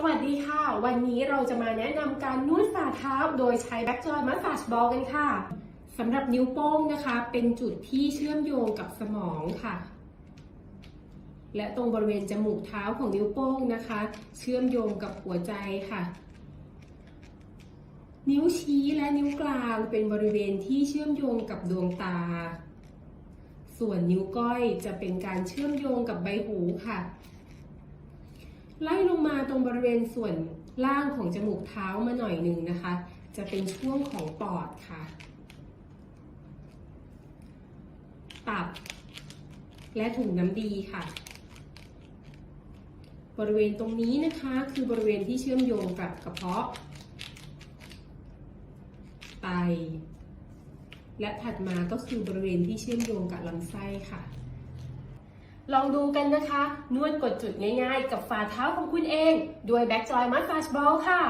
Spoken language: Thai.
สวัสดีค่ะ วันนี้เราจะมาแนะนำการนวดฝ่าเท้า โดยใช้แบ็กจอยมัสซาจบอลกันค่ะสำหรับนิ้วโป้งนะคะ เป็นจุดที่เชื่อมโยงกับสมองค่ะ และตรงบริเวณจมูกเท้าของนิ้วโป้งนะคะ เชื่อมโยงกับหัวใจค่ะ นิ้วชี้และนิ้วกลางเป็นบริเวณที่เชื่อมโยงกับดวงตา ส่วนนิ้วก้อยจะเป็นการเชื่อมโยงกับใบหูค่ะ ไล่ลงมาตรงบริเวณส่วนล่างของจมูกเท้ามาหน่อยหนึ่งนะคะ จะเป็นช่วงของปอดค่ะ ตับ และถุงน้ำดีค่ะ บริเวณตรงนี้นะคะคือบริเวณที่เชื่อมโยงกับกระเพาะ ไต และถัดมาก็คือบริเวณที่เชื่อมโยงกับลำไส้ค่ะ ลองดูกันนะคะ นวดกดจุดง่ายๆ กับฝ่าเท้าของคุณเอง ด้วยแบ็กจอยมัสซาจบอลค่ะ